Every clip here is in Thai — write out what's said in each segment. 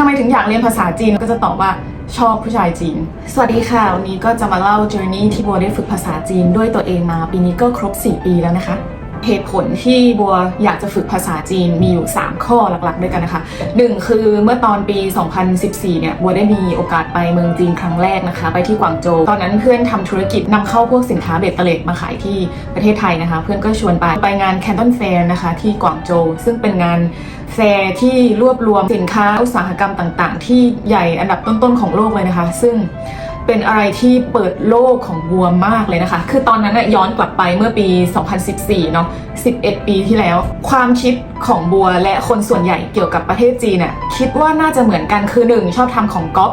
ทำไมถึงอยากเรียนภาษาจีนก็จะตอบว่าชอบผู้ชายจีน สวัสดีค่ะ วันนี้ก็จะมาเล่า journey ที่บัวได้ฝึกภาษาจีนด้วยตัวเองมา ปีนี้ก็ครบ 4 ปีแล้วนะคะ เหตุผลที่บัวอยากจะฝึกภาษาจีนมีอยู่ 3 ข้อหลักๆ ด้วยกันนะคะ 1 คือเมื่อตอนปี 2014 เนี่ยบัวได้มีโอกาสไปเมืองจีนครั้งแรกนะคะ ไปที่กวางโจวตอนนั้นเพื่อนทำธุรกิจนำเข้าพวกสินค้าเบตเตเล็ดมาขายที่ประเทศไทยนะคะ เพื่อนก็ชวนไปไปงาน Canton Fair นะคะ ที่กวางโจวซึ่งเป็นงานแฟร์ที่รวบรวมสินค้าอุตสาหกรรมต่าง ๆ ที่ใหญ่อันดับต้นๆของโลกเลยนะคะ ซึ่ง เป็นอะไรที่เปิดโลกของบัวมากเลยนะคะ คือตอนนั้นนะย้อนกลับไปเมื่อปี 2014 เนาะ 11 ปีที่แล้ว ความคิดของบัวและคนส่วนใหญ่เกี่ยวกับประเทศจีนน่ะคิดว่าน่าจะเหมือนกันคือ 1 ชอบทำของก๊อป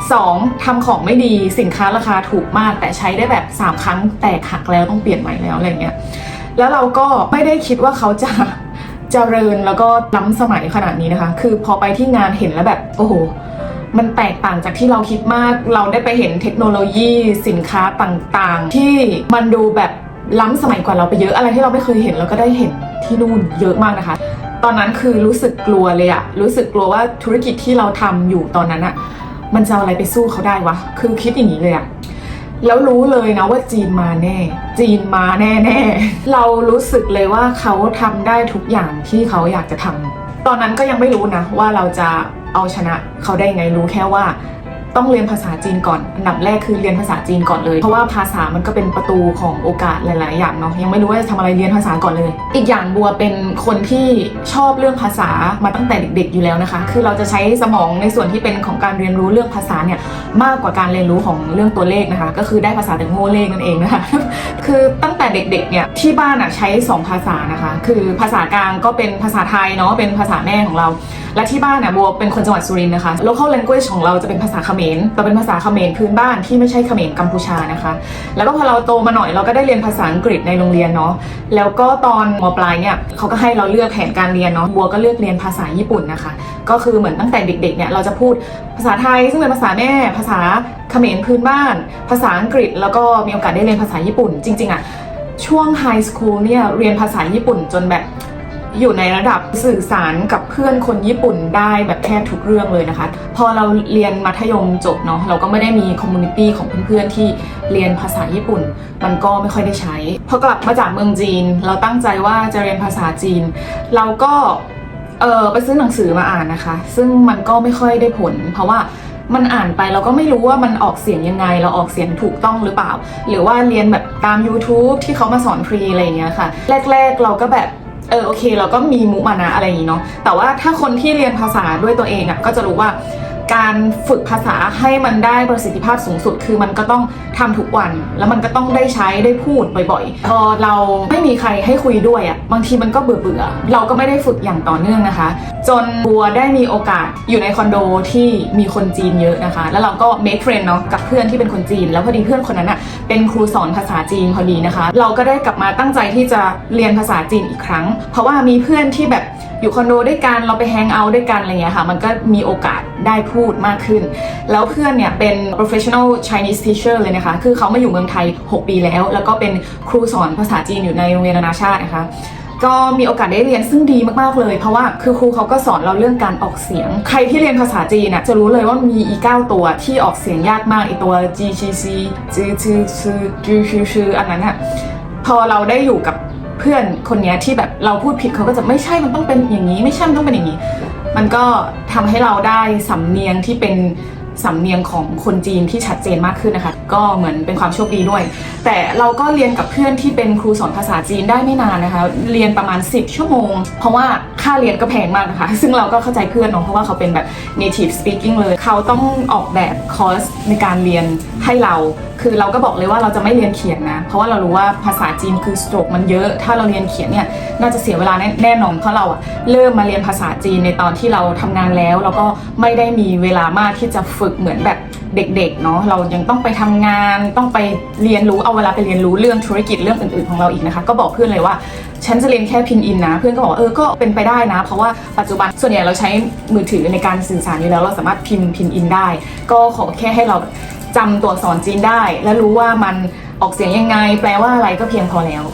2. ทำของไม่ดีสินค้าราคาถูกมาก แต่ใช้ได้แบบ 3 ครั้งแตกหักแล้วต้องเปลี่ยนใหม่แล้วอะไรเงี้ย แล้วเราก็ไม่ได้คิดว่าเขาจะเจริญแล้วก็ล้ำสมัยขนาดนี้นะคะ คือพอไปที่งานเห็นแล้วแบบโอ้โห มันแตกต่างจากที่เราคิดมาก เราได้ไปเห็นเทคโนโลยีสินค้าต่างๆ ที่มันดูแบบล้ำสมัยกว่าเราไปเยอะอะไรที่เราไม่เคยเห็นเราก็ได้เห็นที่นู่นเยอะมากนะคะ ตอนนั้นคือรู้สึกกลัวเลยอะรู้สึกกลัวว่าธุรกิจที่เราทำอยู่ตอนนั้นอะมันจะอะไรไปสู้เขาได้วะคือคิดอย่างนี้เลยอะแล้วรู้เลยนะว่าจีนมาแน่ จีนมาแน่ๆเรารู้สึกเลยว่าเขาทำได้ทุกอย่างที่เขาอยากจะทำตอนนั้นก็ยังไม่รู้นะว่าเราจะ เอาชนะเขาได้ยังไงรู้แค่ว่าต้องเรียนภาษาจีนก่อนอันดับแรกคือเรียนภาษาจีนก่อนเลย เพราะว่าภาษามันก็เป็นประตูของโอกาสหลาย ๆ อย่างเนาะ ยังไม่รู้ว่าจะทำอะไรเรียนภาษาก่อนเลย อีกอย่างบัวเป็นคนที่ชอบเรื่องภาษามาตั้งแต่เด็ก ๆ อยู่แล้วนะคะ คือเราจะใช้สมองในส่วนที่เป็นของการเรียนรู้เรื่องภาษาเนี่ยมากกว่าการเรียนรู้ของเรื่องตัวเลขนะคะ ก็คือได้ภาษาแต่โง่เลขนั่นเองนะคะ คือตั้งแต่เด็ก ๆ เนี่ยที่บ้านอะใช้ 2 ภาษานะคะ คือภาษากลางก็เป็นภาษาไทยเนาะ เป็นภาษาแม่ของเรา และที่บ้านน่ะบัวเป็นคนจังหวัดสุรินทร์นะคะ local language ของเราจะเป็นภาษาเขมรแต่เป็นภาษาเขมรพื้นบ้านที่ไม่ใช่เขมรกัมพูชานะคะ แล้วก็พอเราโตมาหน่อยเราก็ได้เรียนภาษาอังกฤษในโรงเรียนเนาะแล้วก็ตอนมปลายเนี่ยเขาก็ให้เราเลือกแผนการเรียนเนาะบัวก็เลือกเรียนภาษาญี่ปุ่นนะคะ ก็คือเหมือนตั้งแต่เด็กๆเนี่ยเราจะพูดภาษาไทยซึ่งเป็นภาษาแม่ภาษาเขมรพื้นบ้าน ภาษาอังกฤษ แล้วก็มีโอกาสได้เรียนภาษาญี่ปุ่น จริงๆอะช่วงไฮสคูลเนี่ยเรียนภาษาญี่ปุ่นจนแบบ อยู่ในระดับสื่อสารกับเพื่อนคนญี่ปุ่นได้แบบแทบทุกเรื่องเลยนะคะ พอเราเรียนมัธยมจบเนาะเราก็ไม่ได้มีคอมมูนิตี้ของเพื่อนๆที่เรียนภาษาญี่ปุ่น มันก็ไม่ค่อยได้ใช้ พอกลับมาจากเมืองจีน เราตั้งใจว่าจะเรียนภาษาจีน เราก็เออไปซื้อหนังสือมาอ่านนะคะ ซึ่งมันก็ไม่ค่อยได้ผล เพราะว่ามันอ่านไปเราก็ไม่รู้ว่ามันออกเสียงยังไง เราออกเสียงถูกต้องหรือเปล่า หรือว่าเรียนแบบตาม YouTube ที่เขามาสอนฟรีอะไรอย่างเงี้ยค่ะ แรก ๆ เราก็แบบ ออโอเคเราก็มีมุมานะอะไรอย่างนี้เนาะแต่ว่าถ้าคนที่เรียนภาษาด้วยตัวเองอะ่ะก็จะรู้ว่า การฝึกภาษาให้มันได้ประสิทธิภาพสูงสุด คือมันก็ต้องทำทุกวัน แล้วมันก็ต้องได้ใช้ได้พูดบ่อยๆพอเราไม่มีใครให้คุยด้วยอะ่ะบางทีมันก็เบื่อเบื่อเราก็ไม่ได้ฝึกอย่างต่อเนื่องนะคะ จนบัวได้มีโอกาสอยู่ในคอนโดที่มีคนจีนเยอะนะคะ แล้วเราก็ make friend เนาะกับเพื่อนที่เป็นคนจีน แล้วพอดีเพื่อนคนนั้นอะเป็นครูสอนภาษาจีนพอดีนะคะ เราก็ได้กลับมาตั้งใจที่จะเรียนภาษาจีนอีกครั้ง เพราะว่ามีเพื่อนที่แบบอยู่คอนโดด้วยกันเราไปแฮงเอาท์ด้วยกันอะไรเงี้ยค่ะ มันก็มีโอกาสได้พูดมากขึ้น แล้วเพื่อนเนี่ยเป็น professional Chinese teacher เลยนะคะ คือเขามาอยู่เมืองไทย 6 ปีแล้ว แล้วก็เป็นครูสอนภาษาจีนอยู่ในโรงเรียนนานาชาตินะคะก็มีโอกาสได้เรียนซึ่งดีมาก ๆ เลย เพราะว่าคือครูเขาก็สอนเราเรื่องการออกเสียง ใครที่เรียนภาษาจีนน่ะจะรู้เลยว่ามีอีเก้าตัวที่ออกเสียงยากมากไอตัว G C C G G C G C C อันนั้นอะพอเราได้อยู่กับเพื่อนคนนี้ที่แบบเราพูดผิดเขาก็จะไม่ใช่มันต้องเป็นอย่างนี้ ไม่ใช่มันต้องเป็นอย่างนี้ มันก็ทำให้เราได้สำเนียงที่เป็นสำเนียงของคนจีนที่ชัดเจนมากขึ้นนะคะ ก็เหมือนเป็นความโชคดีด้วย แต่เราก็เรียนกับเพื่อนที่เป็นครูสอนภาษาจีนได้ไม่นานนะคะ เรียนประมาณ 10 ชั่วโมง เพราะว่าค่าเรียนก็แพงมากนะคะ ซึ่งเราก็เข้าใจเพื่อนเนาะเพราะว่าเขาเป็นแบบ native speaking เลย เขาต้องออกแบบคอร์สในการเรียนให้เรา คือเราก็บอกเลยว่าเราจะไม่เรียนเขียนนะ เพราะว่าเรารู้ว่าภาษาจีนคือสโตรกมันเยอะ ถ้าเราเรียนเขียนเนี่ยน่าจะเสียเวลาแน่แนนอนเพราะเราอะเริ่มมาเรียนภาษาจีนในตอนที่เราทำงานแล้วแล้วก็ไม่ได้มีเวลามากที่จะฝึกเหมือนแบบเด็กๆเนาะเรายังต้องไปทำงานต้องไปเรียนรู้เอาเวลาไปเรียนรู้เรื่องธุรกิจเรื่องอื่นๆของเราอีกนะคะ ก็บอกเพื่อนเลยว่าฉันจะเรียนแค่พินอินนะ เพื่อนก็บอกเออก็เป็นไปได้นะ เพราะว่าปัจจุบันส่วนใหญ่เราใช้มือถือในการสื่อสารอยู่แล้ว เราสามารถพิมพ์พินอินได้ ก็ขอแค่ให้เรา จำตัวอักษรจีนได้ และรู้ว่ามันออกเสียงยังไง แปลว่าอะไรก็เพียงพอแล้ว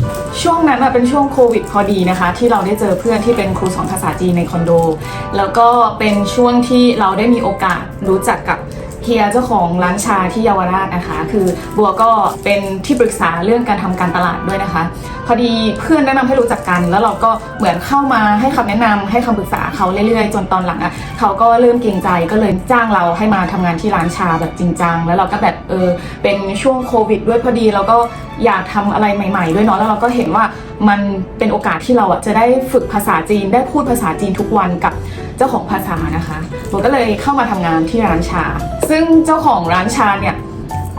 ช่วงนั้นอะเป็นช่วงโควิดพอดีนะคะ ที่เราได้เจอเพื่อนที่เป็นครูสอนภาษาจีนในคอนโด แล้วก็เป็นช่วงที่เราได้มีโอกาสรู้จักกับ ฮียเจ้าของร้านชาที่เยาวราชนะคะ คือบัวก็เป็นที่ปรึกษาเรื่องการทำการตลาดด้วยนะคะ พอดีเพื่อนแนะนำให้รู้จักกัน แล้วเราก็เหมือนเข้ามาให้คำแนะนำให้คำปรึกษาเขาเรื่อยๆ จนตอนหลังอะเขาก็เริ่มเกรงใจก็เลยจ้างเราให้มาทำงานที่ร้านชาแบบจริงจังแล้วเราก็แบบเออเป็นช่วงโควิด ด้วยพอดีเราก็อยากทำอะไรใหม่ ๆ ด้วยเนาะแล้วเราก็เห็นว่า มันเป็นโอกาสที่เราอะจะได้ฝึกภาษาจีนได้พูดภาษาจีนทุกวันกับเจ้าของภาษานะคะผมก็เลยเข้ามาทำงานที่ร้านชา ซึ่งเจ้าของร้านชาเนี่ย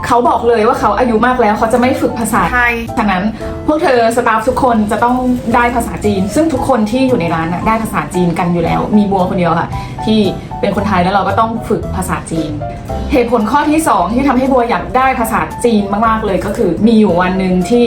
เขาบอกเลยว่าเขาอายุมากแล้วเขาจะไม่ฝึกภาษาไทยฉะนั้นพวกเธอสตาฟทุกคนจะต้องได้ภาษาจีน ซึ่งทุกคนที่อยู่ในร้านน่ะได้ภาษาจีนกันอยู่แล้ว มีบัวคนเดียวค่ะ ที่ เป็นคนไทยแล้วเราก็ต้องฝึกภาษาจีน เหตุผลข้อที่ 2 ที่ทำให้บัวอยากได้ภาษาจีนมากๆเลยก็คือ มีอยู่วันหนึ่งที่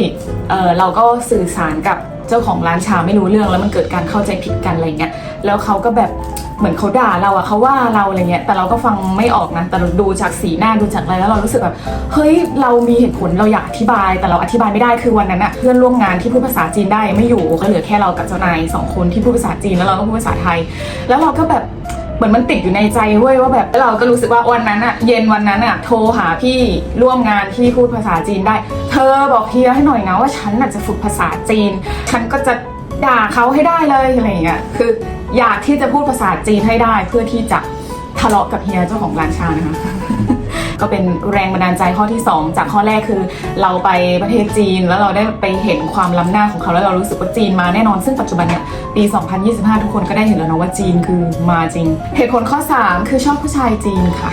เเราก็สื่อสารกับเจ้าของร้านชาไม่รู้เรื่องแล้วมันเกิดการเข้าใจผิดกันอะไรเงี้ยแล้วเขาก็แบบเหมือนเขาด่าเราอะเขาว่าเราอะไรเงี้ยแต่เราก็ฟังไม่ออกนะแต่เราดูจากสีหน้าดูจากอะไรแล้วเรารู้สึกแบบเฮ้ยเรามีเหตุผลเราอยากอธิบาย แต่เราอธิบายไม่ได้คือวันนั้นอะเพื่อนร่วมงานที่พูดภาษาจีนได้ไม่อยู่ก็เหลือแค่เรากับเจ้านายสองคนที่พูดภาษาจีนแล้วเราก็พูดภาษาไทย แล้วเราก็แบบ เหมือนมันติดอยู่ในใจเว้ยว่าแบบเราก็รู้สึกว่าวันนั้นอะเย็นวันนั้นอะโทรหาพี่ร่วมงานที่พูดภาษาจีนได้ เธอบอกเฮียให้หน่อยนะว่าฉันอาจจะฝึกภาษาจีน ฉันก็จะด่าเขาให้ได้เลยอะไรอย่างเงี้ยคืออยากที่จะพูดภาษาจีนให้ได้เพื่อที่จะทะเลาะกับเฮียเจ้าของร้านชานะคะ ก็เป็นแรงบันดาลใจข้อที่ 2 จากข้อแรกคือ เราไปประเทศจีน แล้วเราได้ไปเห็นความล้ำหน้าของเขาแล้วเรารู้สึกว่าจีนมาแน่นอนซึ่งปัจจุบันเนี่ยปี 2025 ทุกคนก็ได้เห็นแล้วนะว่าจีนคือมาจริง เหตุผลข้อ 3 คือชอบผู้ชายจีนค่ะ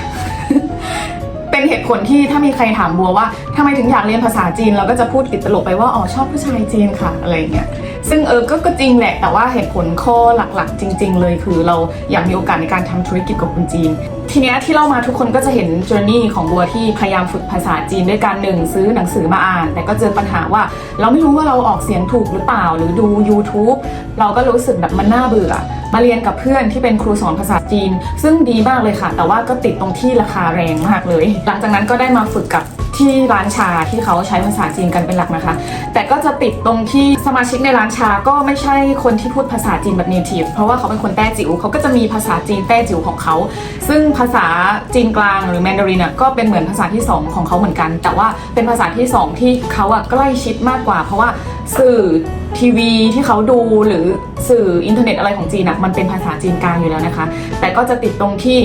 เป็นเหตุผลที่ถ้ามีใครถามบัวว่าทำไมถึงอยากเรียนภาษาจีน เราก็จะพูดติดตลกไปว่าอ๋อชอบผู้ชายจีนค่ะอะไรเงี้ยซึ่งเออก็ก็จริงแหละแต่ว่าเหตุผลข้อหลักๆ จริง ๆ เลยคือเราอยากมีโอกาสในการทำธุรกิจกับคนจีน ทีเนี้ยที่เล่ามาทุกคนก็จะเห็นจ o u r n e y ของบัวที่พยายามฝึกภาษาจีนด้วยการหนึ่งซื้อหนังสือมาอ่าน แต่ก็เจอปัญหาว่า เราไม่รู้ว่าเราออกเสียงถูกหรือเปล่า หรือดู YouTube เราก็รู้สึกแบบมันน่าเบื่อ มาเรียนกับเพื่อนที่เป็นครูสอนภาษาจีน ซึ่งดีมากเลยค่ะ แต่ว่าก็ติดตรงที่ราคาแรงมากเลย หลังจากนั้นก็ได้มาฝึกกับ ที่ร้านชาที่เขาใช้ภาษาจีนกันเป็นหลักนะคะ แต่ก็จะติดตรงที่สมาชิกในร้านชาก็ไม่ใช่คนที่พูดภาษาจีนแบบ native เพราะว่าเขาเป็นคนแต้จิ๋วเขาก็จะมีภาษาจีนแต้จิ๋วของเขา ซึ่งภาษาจีนกลางหรือแมนดารินอะก็เป็นเหมือนภาษาที่ 2 ของเขาเหมือนกัน แต่ว่าเป็นภาษาที่ 2 ที่เขาอะใกล้ชิดมากกว่า เพราะว่าสื่อทีวีที่เขาดูหรือสื่ออินเทอร์เน็ตอะไรของจีนอะมันเป็นภาษาจีนกลางอยู่แล้วนะคะ แต่ก็จะติดตรงที่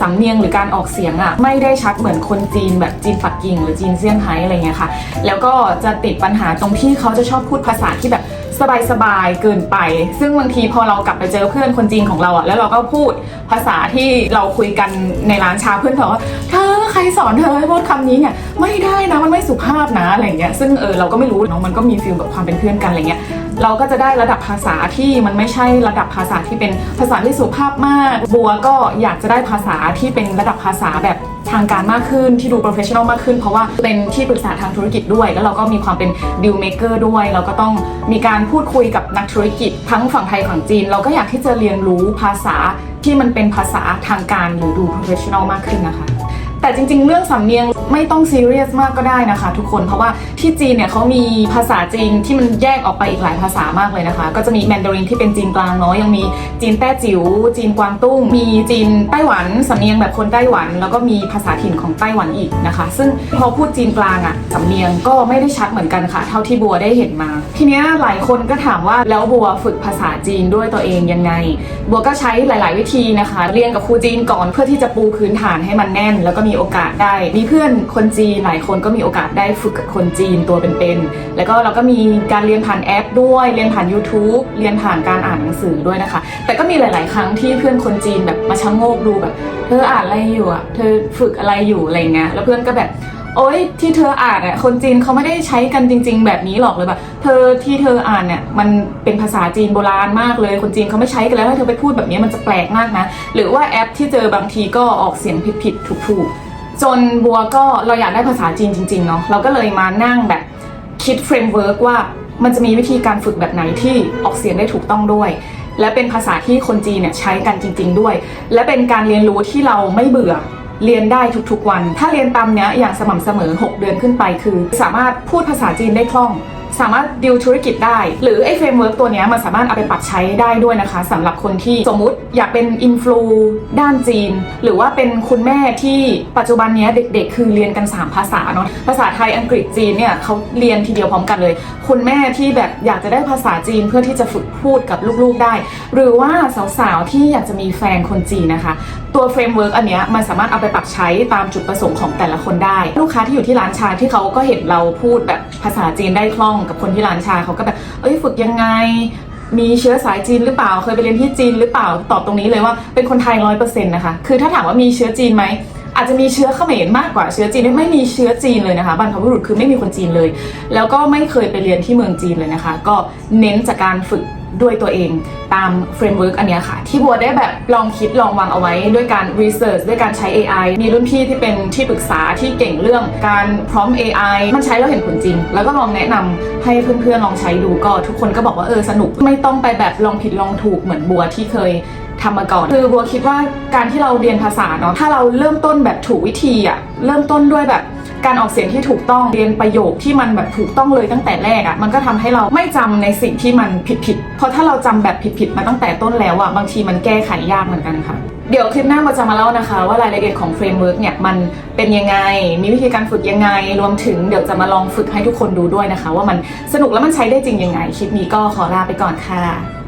สำเนียงหรือการออกเสียงอะ่ะไม่ได้ชัดเหมือนคนจีนแบบจีนปักกิ่งหรือจีนเซี่ยงไฮ้อะไรเงี้ยค่ะ แล้วก็จะติดปัญหาตรงที่เขาจะชอบพูดภาษาที่แบบสบายๆเกินไป ซึ่งบางทีพอเรากลับไปเจอเพื่อนคนจีนของเราอะแล้วเราก็พูดภาษาที่เราคุยกันในร้านชาเพื่อนเขาว่าเธอใครสอนเธอให้พูดคำนี้เนี่ยไม่ได้นะมันไม่สุภาพนะอะไรเงี้ยซึ่งเออเราก็ไม่รู้เนาะมันก็มีฟีลแบบความเป็นเพื่อนกันอะไรเงี้ย เราก็จะได้ระดับภาษาที่มันไม่ใช่ระดับภาษาที่เป็นภาษาที่สุภาพมาก บัวก็อยากจะได้ภาษาที่เป็นระดับภาษาแบบทางการมากขึ้นที่ดู professional มากขึ้น เพราะว่าเป็นที่ปรึกษาทางธุรกิจด้วย แล้วเราก็มีความเป็น deal maker ด้วย เราก็ต้องมีการพูดคุยกับนักธุรกิจ ทั้งฝั่งไทยฝั่งจีน เราก็อยากที่จะเรียนรู้ภาษาที่มันเป็นภาษาทางการหรือดู professional มากขึ้นนะคะ แต่จริง ๆ เรื่องสำเนียงไม่ต้องซีเรียสมากก็ได้นะคะ ทุกคนเพราะว่าที่จีนเนี่ยเขามีภาษาจีนที่มันแยกออกไปอีกหลายภาษามากเลยนะคะ ก็จะมีแมนดารินที่เป็นจีนกลางเนาะยังมีจีนแต้จิ๋วจีนกวางตุ้ง มีจีนไต้หวันสำเนียงแบบคนไต้หวัน แล้วก็มีภาษาถิ่นของไต้หวันอีกนะคะ ซึ่งพอพูดจีนกลางอะสำเนียงก็ไม่ได้ชัดเหมือนกันค่ะ เท่าที่บัวได้เห็นมา ทีเนี้ยหลายคนก็ถามว่าแล้วบัวฝึกภาษาจีนด้วยตัวเองยังไง บัวก็ใช้หลาย ๆ วิธีนะคะ เรียนกับครูจีนก่อนเพื่อที่จะปูพื้นฐานให้มันแน่น แล้วก็มีีโอกาสได้ มีเพื่อนคนจีนหลายคนก็มีโอกาสได้ฝึกกับคนจีนตัวเป็นๆแล้วก็เราก็มีการเรียนผ่านแอปด้วยเรียนผ่าน YouTube เรียนผ่านการอ่านหนังสือด้วยนะคะ แต่ก็มีหลาย ๆ ครั้งที่เพื่อนคนจีนแบบมาชะโงกดูแบบเธออ่านอะไรอยู่อะเธอฝึกอะไรอยู่อะไรเงี้ยแล้วเพื่อนก็แบบ โอ๊ยที่เธออ่านอะคนจีนเขาไม่ได้ใช้กันจริง ๆ แบบนี้หรอกเลยแบบเธอที่เธออ่านเนี่ยมันเป็นภาษาจีนโบราณมากเลย คนจีนเขาไม่ใช้กันแล้วถ้าเธอไปพูดแบบนี้มันจะแปลกมากนะ หรือว่าแอปที่เจอบางทีก็ออกเสียงผิดๆถูกๆ จนบัวก็เราอยากได้ภาษาจีนจริงๆเนาะเราก็เลยมานั่งแบบคิดเฟรมเวิร์กว่ามันจะมีวิธีการฝึกแบบไหนที่ออกเสียงได้ถูกต้องด้วย และเป็นภาษาที่คนจีนเนี่ยใช้กันจริง ๆ ด้วย และเป็นการเรียนรู้ที่เราไม่เบื่อ เรียนได้ทุกๆวัน ถ้าเรียนตามเนี้ยอย่างสม่ำเสมอ 6 เดือนขึ้นไปคือ สามารถพูดภาษาจีนได้คล่อง สามารถดิวธุรกิจได้ หรือไอ้เฟรมเวิร์กตัวนี้มันสามารถเอาไปปรับใช้ได้ด้วยนะคะสำหรับคนที่สมมุติอยากเป็นอินฟลูด้านจีน หรือว่าเป็นคุณแม่ที่ปัจจุบันนี้เด็กๆ คือเรียนกัน 3 ภาษาเนาะภาษาไทยอังกฤษจีนเนี่ยเขาเรียนทีเดียวพร้อมกันเลย คุณแม่ที่แบบอยากจะได้ภาษาจีนเพื่อที่จะฝึกพูดกับลูกๆได้ หรือว่าสาวๆที่อยากจะมีแฟนคนจีนนะคะตัวเฟรมเวิร์กอันเนี้ยมันสามารถเอาไปปรับใช้ตามจุดประสงค์ของแต่ละคนได้ ลูกค้าที่อยู่ที่ร้านชาที่เขาก็เห็นเราพูดแบบภาษาจีนได้คล่องกับคนที่ร้านชาเขาก็แบบ เอ้ยฝึกยังไง มีเชื้อสายจีนหรือเปล่า เคยไปเรียนที่จีนหรือเปล่า ตอบตรงนี้เลยว่าเป็นคนไทยร้อยเปอร์เซ็นต์นะคะ คือถ้าถามว่ามีเชื้อจีนไหม อาจจะมีเชื้อเขมรมากกว่าเชื้อจีน ไม่มีเชื้อจีนเลยนะคะบรรพบุรุษคือไม่มีคนจีนเลย แล้วก็ไม่เคยไปเรียนที่เมืองจีนเลยนะคะ ก็เน้นจากการฝึก ด้วยตัวเองตามเฟรมเวิร์กอันนี้ค่ะ ที่บัวได้แบบลองคิดลองวางเอาไว้ด้วยการรีเสิร์ชด้วยการใช้ AI มีรุ่นพี่ที่เป็นที่ปรึกษาที่เก่งเรื่องการพร้อม AI มันใช้แล้วเห็นผลจริง แล้วก็ลองแนะนำให้เพื่อนๆลองใช้ดูก็ทุกคนก็บอกว่าเออสนุกไม่ต้องไปแบบลองผิดลองถูกเหมือนบัวที่เคยทำมาก่อนคือบัวคิดว่าการที่เราเรียนภาษาเนาะถ้าเราเริ่มต้นแบบถูกวิธีอะเริ่มต้นด้วยแบบ การออกเสียงที่ถูกต้องเรียนประโยคที่มันแบบถูกต้องเลยตั้งแต่แรกอะมันก็ทำให้เราไม่จำในสิ่งที่มันผิดผิดๆเพราะถ้าเราจำแบบผิดผิดๆมาตั้งแต่ต้นแล้วอะบางทีมันแก้ไขยากเหมือนกันค่ะเดี๋ยวคลิปหน้ามาจะมาเล่านะคะ ว่ารายละเอียดของเฟรมเวิร์กเนี่ยมันเป็นยังไง มีวิธีการฝึกยังไง รวมถึงเดี๋ยวจะมาลองฝึกให้ทุกคนดูด้วยนะคะ ว่ามันสนุกแล้วมันใช้ได้จริงยังไง คลิปนี้ก็ขอลาไปก่อนค่ะ